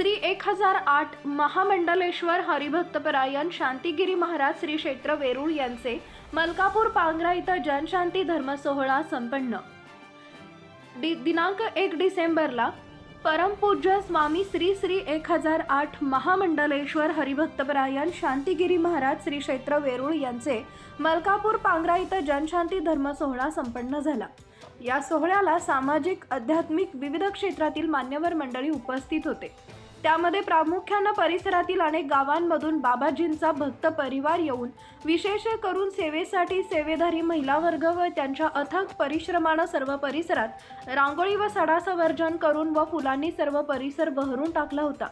श्री एक हजार आठ महामंडलेश्वर हरिभक्तपरायण शांतिगिरी महाराज श्री क्षेत्र वेरूळ यांचे मलकापूर पांगरा इथं जनशांती धर्मसोहळा संपन्न. दि दिनांक एक डिसेंबरला परमपूज्य स्वामी श्री श्री एक हजार आठ महामंडलेश्वर हरिभक्तपरायण शांतिगिरी महाराज श्री क्षेत्र वेरूळ यांचे मलकापूर पांगरा इथं जनशांती धर्मसोहळा संपन्न झाला. या सोहळ्याला सामाजिक आध्यात्मिक विविध क्षेत्रातील मान्यवर मंडळी उपस्थित होते. त्यामध्ये प्रामुख्यानं परिसरातील अनेक गावांमधून बाबाजींचा भक्त परिवार येऊन विशेष करून सेवेसाठी सेवेधारी महिला वर्ग व त्यांच्या अथक परिश्रमानं सर्व परिसरात रांगोळी व सडासवर्जन करून व फुलांनी सर्व परिसर बहरून टाकला होता.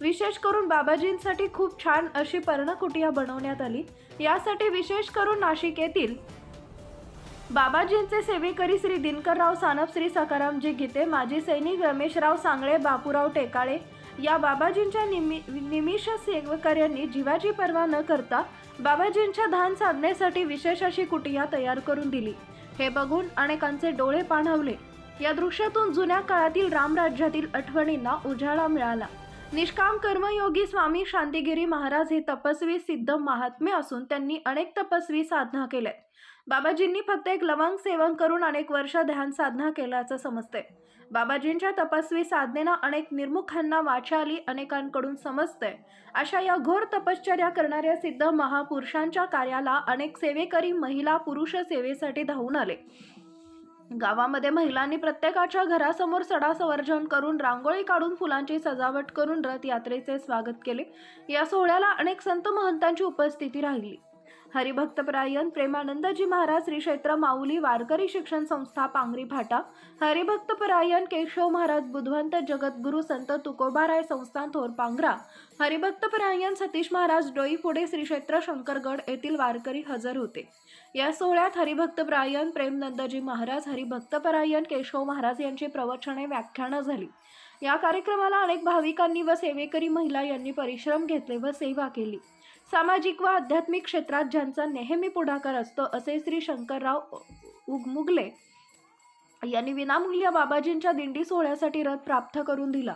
विशेष करून बाबाजींसाठी खूप छान अशी पर्णकुटिया बनवण्यात आली. यासाठी विशेष करून नाशिक येथील बाबाजींचे सेवेकरी श्री दिनकरराव सानप श्री सकारामजी गीते माजी सैनिक रमेशराव सांगळे बापूराव टेकाळे या बाबाजींच्या निमि निमिष सेवकऱ्यांनी जीवाची पर्वा न करता बाबाजींच्या धान साधनेसाठी विशेष अशी कुटिया तयार करून दिली. हे बघून अनेकांचे डोळे पाणावले. या दृश्यातून जुन्या काळातील रामराज्यातील आठवणींना उजाळा मिळाला. निष्काम कर्मयोगी स्वामी शांतिगिरी महाराज हे तपस्वी सिद्ध महात्मे असून त्यांनी अनेक तपस्वी साधना केल्यात बाबाजींनी फक्त एक लवंग सेवन करून अनेक वर्ष ध्यान साधना केल्याचं समजते बाबाजींच्या तपस्वी साधनेनं अनेक निर्मुखांना वाचा आली अनेकांकडून समजतंय. अशा या घोर तपश्चर्या करणाऱ्या सिद्ध महापुरुषांच्या कार्याला अनेक सेवेकरी महिला पुरुष सेवेसाठी धावून आले. गावामध्ये महिलांनी प्रत्येकाच्या घरासमोर सडा संवर्जन करून रांगोळी काढून फुलांची सजावट करून रथयात्रेचे स्वागत केले. या सोहळ्याला अनेक संत महंतांची उपस्थिती राहिली. हरिभक्तपरायण प्रेमानंदजी महाराज श्री क्षेत्र माऊली वारकरी शिक्षण संस्था पांगरी फाटा हरिभक्तपरायण केशव महाराज बुधवंत जगद्गुरु संत तुकोबाराय संस्थान थोर पांगरा हरिभक्तपरायण सतीश महाराज डोईफोडे श्री क्षेत्र शंकरगड येथील वारकरी हजर होते. या सोहळ्यात हरिभक्तपरायण प्रेमनंदजी महाराज हरिभक्तपरायण केशव महाराज यांची प्रवचने व्याख्यानं झाली. या कार्यक्रमाला अनेक भाविकांनी व सेवेकरी महिला यांनी परिश्रम घेतले व सेवा केली. सामाजिक व आध्यात्मिक क्षेत्रात ज्यांचा नेहमी पुढाकार असतो असे श्री शंकरराव उगमुगले यांनी विनामूल्य बाबाजींच्या दिंडी सोहळ्यासाठी रथ प्राप्त करून दिला.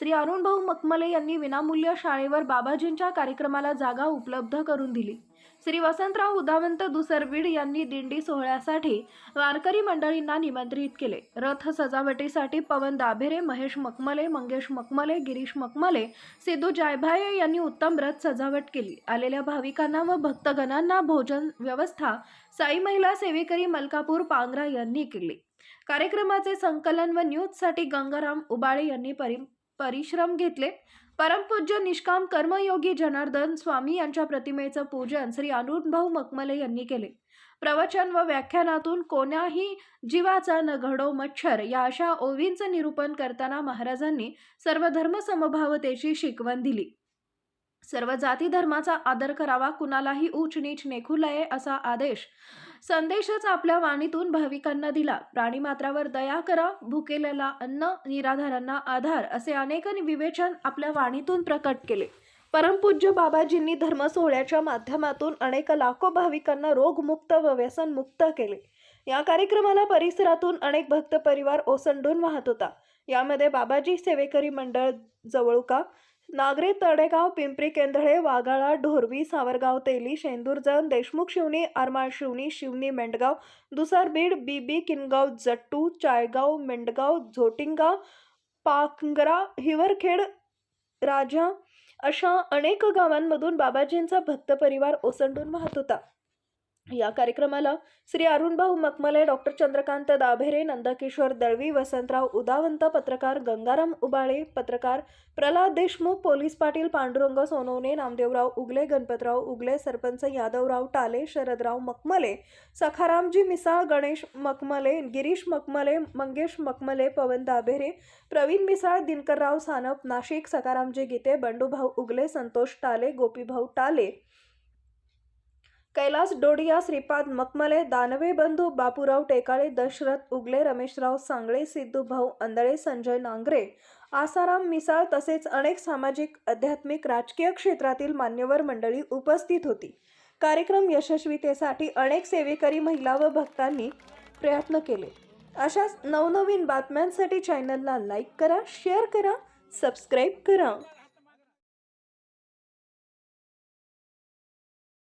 श्री अरुणभाऊ मकमले यांनी विनामूल्य शाळेवर बाबाजींच्या कार्यक्रमाला जागा उपलब्ध करून दिली. श्री वसंतराव उदावंत दुसरवीड यांनी दिंडी सोहळ्यासाठी वारकरी मंडळींना निमंत्रित केले. रथ सजावटीसाठी पवन दाभेरे महेश मकमले मंगेश मकमले गिरीश मकमले सिद्धू जायभाये यांनी उत्तम रथ सजावट केली. आलेल्या भाविकांना व भक्तगणांना भोजन व्यवस्था साई महिला सेवेकरी मलकापूर पांगरा यांनी केली. कार्यक्रमाचे संकलन व न्यूजसाठी गंगाराम उबाळे यांनी परि परिश्रम घेतले. परमपूज्य निष्काम कर्मयोगी जनार्दन स्वामी यांच्या प्रतिमेचं पूजन श्री अनुभाऊ मकमले यांनी केले. प्रवचन व व्याख्यानातून कोण्याही जीवाचा न घडो मच्छर या अशा ओवींचं निरूपण करताना महाराजांनी सर्व धर्मसमभावतेची शिकवण दिली. सर्व जाती धर्माचा आदर करावा कुणालाही ऊच नीच नेखू नये असा आदेश संदेशच आपल्या वाणीतून भाविकांना दिला. प्राणीमात्रावर दया करा भुकेलेला अन्न निराधारांना आधार असे अनेक विवेचन आपल्या वाणीतून प्रकट केले. परमपूज्य बाबाजींनी धर्म सोहळ्याच्या माध्यमातून अनेक लाखो भाविकांना रोगमुक्त व व्यसनमुक्त केले. या कार्यक्रमाला परिसरातून अनेक भक्त परिवार ओसंडून वाहत होता. यामध्ये बाबाजी सेवेकरी मंडळ जवळुका नागरी तडेगाव पिंपरी केंद्रळे वाघाळा ढोरवी सावरगाव तेली शेंदूरजण देशमुख शिवणी आरमाळ शिवणी शिवणी मेंढगाव दुसार बीड बीबी किनगाव जट्टू चायगाव मेंढगाव झोटिंगाव पाखंगरा हिवरखेड राजा अशा अनेक गावांमधून बाबाजींचा भक्त परिवार ओसंडून वाहत होता. या कार्यक्रमाला श्री अरुणभाऊ मकमले डॉक्टर चंद्रकांत दाभेरे नंदकिशोर दळवी वसंतराव उदावंत पत्रकार गंगाराम उबाळे पत्रकार प्रल्हाद देशमुख पोलीस पाटील पांडुरंग सोनवणे नामदेवराव उगले गणपतराव उगले सरपंच यादवराव टाले शरदराव मकमले सखारामजी मिसाळ गणेश मकमले गिरीश मकमले मंगेश मकमले पवन दाभेरे प्रवीण मिसाळ दिनकरराव सानप नाशिक सखारामजी गीते बंडूभाऊ उगले संतोष टाले गोपीभाऊ टाले कैलास डोडिया श्रीपाद मकमले दानवे बंधू बापूराव टेकाळे दशरथ उगले रमेशराव सांगळे सिद्धू भाऊ अंदळे संजय नांगरे आसाराम मिसाळ तसेच अनेक सामाजिक आध्यात्मिक राजकीय क्षेत्रातील मान्यवर मंडळी उपस्थित होती. कार्यक्रम यशस्वीतेसाठी अनेक सेवेकरी महिला व भक्तांनी प्रयत्न केले. अशाच नवनवीन बातम्यांसाठी चॅनलला लाईक करा शेअर करा सबस्क्राईब करा.